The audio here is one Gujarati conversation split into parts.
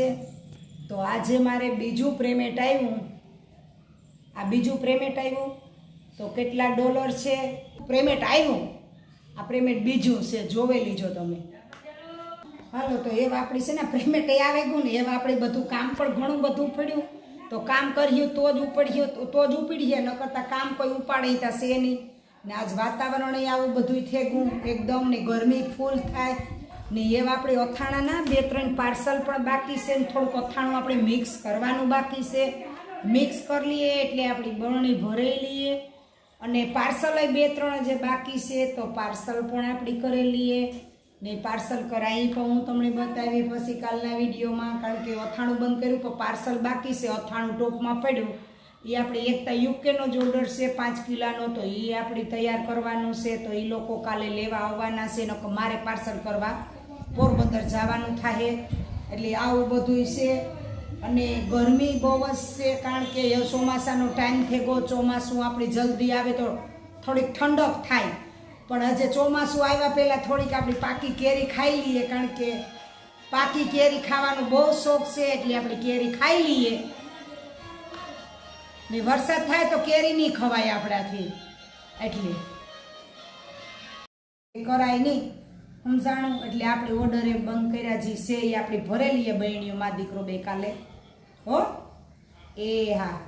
છે, તો આજે મારે બીજું પ્રેમેટ આવ્યું આ બીજું પેમેન્ટ આવ્યું તો કેટલા ડોલર છે? પ્રેમેટ આવ્યું આ પ્રેમેટ બીજું છે, જોવે લીજો તમે. હાલો, તો એવા આપણી છે ને, પ્રેમેટ એ આવે ગયું ને, એવા આપણે બધું કામ પણ ઘણું બધું પડ્યું. તો કામ કર્યું તો જ ઉપડ્યું, તો જ ઉપડીએ ન કરતાં કામ કોઈ ઉપાડે ત્યાં છે નહીં. ને આજ વાતાવરણ આવું બધું થેગું એકદમ ને ગરમી ફૂલ થાય. ને એવા આપણે અથાણાના બે ત્રણ પાર્સલ પણ બાકી છે ને થોડુંક અથાણું આપણે મિક્સ કરવાનું બાકી છે. મિક્સ કરી લઈએ એટલે આપણી બરણી ભરાઈ લઈએ. અને પાર્સલ બે ત્રણ જે બાકી છે તો પાર્સલ પણ આપણી કરી લઈએ. ને પાર્સલ કરાવી પણ હું તમને બતાવી પછી કાલના વિડીયોમાં, કારણ કે અથાણું બંધ કર્યું પણ પાર્સલ બાકી છે, અથાણું ટોપમાં પડ્યું. એ આપણે એકતા યુકેનો જ ઓર્ડર છે, પાંચ કિલાનો, તો એ આપણે તૈયાર કરવાનું છે, તો એ લોકો કાલે લેવા આવવાના છે નકો મારે પાર્સલ કરવા પોરબંદર જવાનું થાય એટલે આવું બધું છે. અને ગરમી બહુ જ છે કારણ કે ચોમાસાનો ટાઈમ થઈ ગયો ચોમાસું આપણી જલ્દી આવે તો થોડીક ઠંડક થાય. પણ હજે ચોમાસું આવ્યા પહેલાં થોડીક આપણી પાકી કેરી ખાઈ લઈએ કારણ કે પાકી કેરી ખાવાનો બહુ શોખ છે એટલે આપણે કેરી ખાઈ લઈએ. ને વરસાદ થાય તો કેરી નહીં ખવાય આપણાથી. એટલે કરાય નહીં. સમજાણું એટલે આપણે ઓર્ડરે બંધ કર્યા, જે છે એ આપણી ભરેલી એ બહેણીઓ માં દીકરો બે કાલે. હો? એ હા.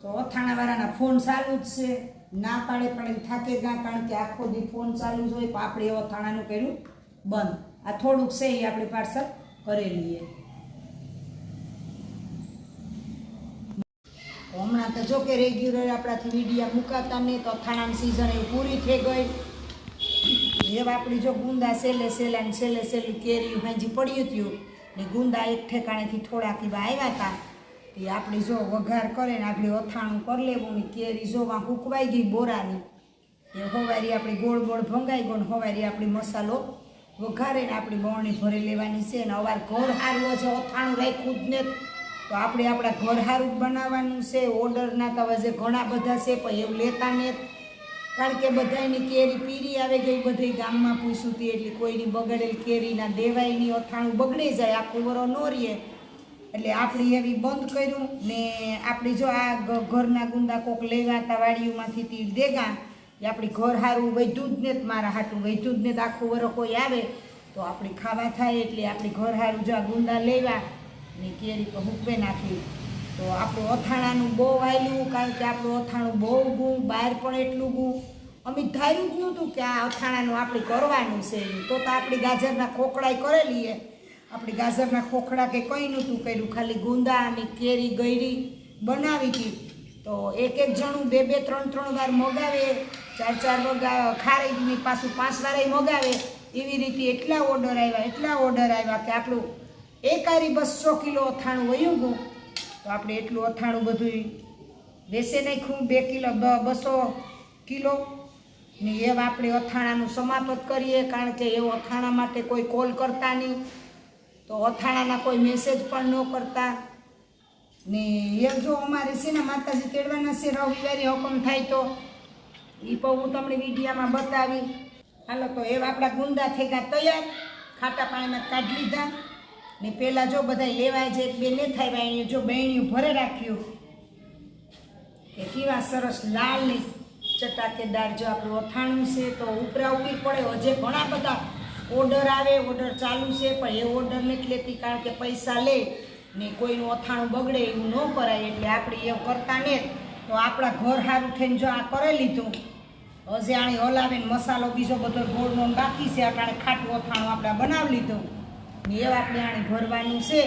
તો અથાણાવાળાના ફોન ચાલુ જ છે. ના પાડે પડે થાકે ગા કારણ કે આખો દી ફોન ચાલુ જ હોય, પણ આપણે એ અથાણાનું કર્યું બંધ. આ થોડુંક છે એ આપણે પાર્સલ કરેલી હમણાં તો જો કે રેગ્યુલર આપણાથી મીડિયા મુકાતા નહીં, તો અથાણાની સિઝન એ પૂરી થઈ ગઈ. એવા આપણી જો ગુંદા સેલે સેલા ને સેલે સેલું કેરી હાજી પડ્યું હતું ને ગુંદા એક ઠેકાણેથી થોડાક એવા આવ્યા હતા એ આપણી જો વઘાર કરે ને આપણે અથાણું કરી લેવું ને કેરી જોવા હુકવાઈ ગઈ બોરાની. એ હવારી આપણી ગોળ ગોળ ભંગાઈ ગયો ને હવારી આપણી મસાલો વઘારે ને આપણી બરણી ભરે લેવાની છે ને અવાર ઘર હારવો છે, અથાણું રાખ્યું જ ને. તો આપણે આપણા ઘર હારું જ બનાવવાનું છે ઓર્ડરના તવા જે ઘણા બધા છે, પણ એવું લેતા ને કારણ કે બધાની કેરી પીરી આવે ગઈ બધી ગામમાં પૂછ્યું હતી એટલે કોઈની બગડેલ કેરીના દેવાયની અથાણું બગડી જાય આખું વરો ન રહીએ એટલે આપણે એવી બંધ કર્યું ને આપણી જો આ ઘરના ગુંદા કોક લેવાતા વાડીઓમાંથી તીર દેગા એ આપણી ઘર હારું વધ્યું જ ને મારા હાટું વધ્યું જ ને આખું વરો કોઈ આવે, તો આપણે ખાવા થાય એટલે આપણી ઘર હારું જો આ ગુંદા લેવા ને કેરી તો હુકવે નાખી. તો આપણું અથાણાનું બહુ વાયલું, કારણ કે આપણું અથાણું બહુ ગું બહાર પણ એટલું ગું અમે ધાર્યું જ નહોતું કે આ અથાણાનું આપણે કરવાનું છે. તો તો આપણી ગાજરના ખોખડાઈ કરેલી એ. આપણી ગાજરના ખોખડા કે કંઈ નહોતું કર્યું. ખાલી ગુંદા અને કેરી ગયરી બનાવી હતી. તો એક એક જણું બે બે ત્રણ ત્રણ વાર મગાવે, ચાર ચાર વગા ખારીની પાછું પાંચ વારે મગાવે. એવી રીતે એટલા ઓર્ડર આવ્યા, એટલા ઓર્ડર આવ્યા કે આપણું એકારી બસો કિલો અથાણું વયું ગયું. તો આપણે એટલું અથાણું બધું બેસે નાખ્યું, બે કિલો બસો કિલો. ને એવા આપણે અથાણાનું સમાપ્ત કરીએ, કારણ કે એવો અથાણા માટે કોઈ કોલ કરતા નહીં. તો અથાણાના કોઈ મેસેજ પણ ન કરતા. ને એ જો અમારે છે માતાજી તેડવાના છે, રવિવારે હુકમ થાય તો? એ પણ હું તમને વિડીયામાં બતાવી. હાલો, તો એવા આપણા ગુંદા થઈ ગયા તૈયાર ખાટા પાણીમાં કાઢી લીધા. ને પહેલાં જો બધા લેવાય છે બે ને થાય વાણીઓ જો બહેણીઓ ભરે રાખ્યું, કે કેવા સરસ લાલની ચટાકેદાર જો આપણું અથાણું છે, તો ઉપરા ઉપરી પડે. હજે ઘણા બધા ઓર્ડર આવે ઓર્ડર ચાલુ છે, પણ એ ઓર્ડર નથી લેતી, કારણ કે પૈસા લે ને કોઈનું અથાણું બગડે એવું ન કરાય. એટલે આપણે એવું કરતા ને તો આપણા ઘર સારું થઈને જો આ કરી લીધું. હજી આણી હલાવે ને મસાલો બીજો બધો ગોળનો બાકી છે આપણે ખાટું અથાણું આપણે બનાવી લીધું. ને એવા આપણે આને ભરવાનું છે.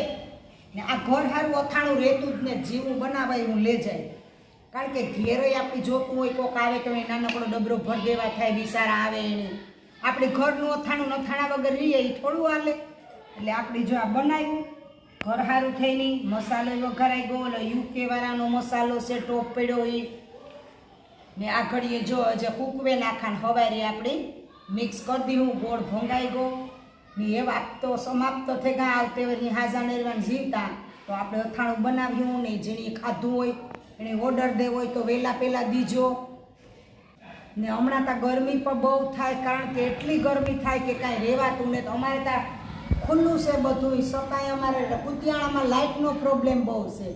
ને આ ઘર સારું અથાણું રહેતું જ ને જીવું બનાવાય હું લે જાય. કારણ કે ઘેરોય આપણે જોતું હોય કોક આવે તો એ નાનકડો ડબરો ભર દેવા થાય, વિસારા આવે એને. આપણે ઘરનું અથાણું નથાણા વગર રહીએ એ થોડું હાલે. એટલે આપણે જો આ બનાવ્યું, ઘર સારું થઈ નહીં મસાલો વઘારાઈ ગયો એટલે યુકે વાળાનો મસાલો છે, ટોપ પડ્યો એ ને આ ઘડીએ જો હજે કૂકવે નાખાને હવારે આપણે મિક્સ કરી દીધું, ગોળ ભોંગાઈ ગયો. ને એ વાત તો સમાપ્ત થઈ ગયા આવતે વળી હાજા નેરવાન જીવતા તો આપણે અથાણું બનાવ્યું ને જેણે ખાધું હોય, એને ઓર્ડર દેવો હોય તો વહેલા પહેલાં દીજો. ને હમણાં ત્યાં ગરમી પણ બહુ થાય કારણ કે એટલી ગરમી થાય કે કાંઈ રહેવાતું ને તો અમારે ત્યાં ખુલ્લું છે બધું છતાંય અમારે કુતિયાણામાં લાઇટનો પ્રોબ્લેમ બહુ છે.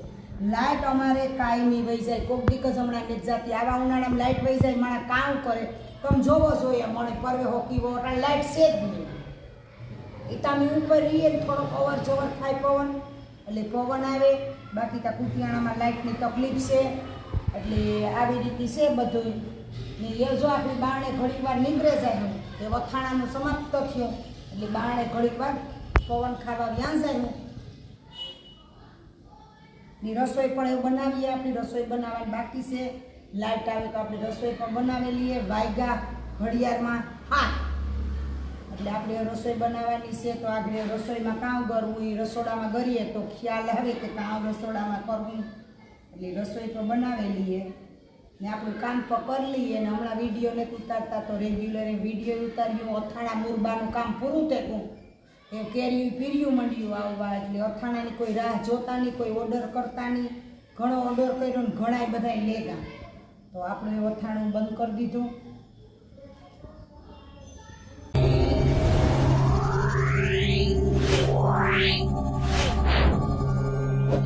લાઇટ અમારે કાયમી વહી જાય. કોક દીક જ હમણાં નથી જતી આવા ઉનાળામાં લાઇટ વહી જાય મારા કામ કરે. તમે જોવો જોઈએ મને પરવે હોકી વો લાઇટ છે જ નહીં. એ ઉપર રહીએ થોડોક અવર જવર થાય પવન. એટલે પવન આવે. બાકી ત્યાં કુતિયાણામાં લાઇટની તકલીફ છે. એટલે આવી રીતે છે બધું ને એ જો આપણી બાણે ઘડીક વાર નીકળે જાય એ વખાણાનો સમાપ્ત થયો. એટલે બાણે ઘડીક વાર પવન ખાવા વ્યાં જાય ની રસોઈ પણ એવું બનાવીએ, આપણી રસોઈ બનાવવાની બાકી છે. લાઇટ આવે તો આપણી રસોઈ પણ બનાવેલી વાયગા, ઘડિયાળમાં હાથ એટલે આપણે રસોઈ બનાવવાની છે તો આપણે રસોઈમાં કાં કરવું, એ રસોડામાં કરીએ તો ખ્યાલ આવે કે કાં રસોડામાં કરવું. એટલે રસોઈ તો બનાવેલી ને આપણું કામ તો કરી લઈએ ને હમણાં વીડિયો ને ઉતારતા તો રેગ્યુલર વીડિયો ઉતાર્યું, અથાણા મુરબાનું કામ પૂરું થયું એ કેરીયું પીર્યું મંડ્યું આવવા, એટલે અથાણાની કોઈ રાહ જોતા નહીં, કોઈ ઓર્ડર કરતા નહીં. ઘણો ઓર્ડર કર્યો ને ઘણાય બધાય લેગા તો આપણે અથાણું બંધ કરી દીધું.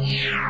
Yeah.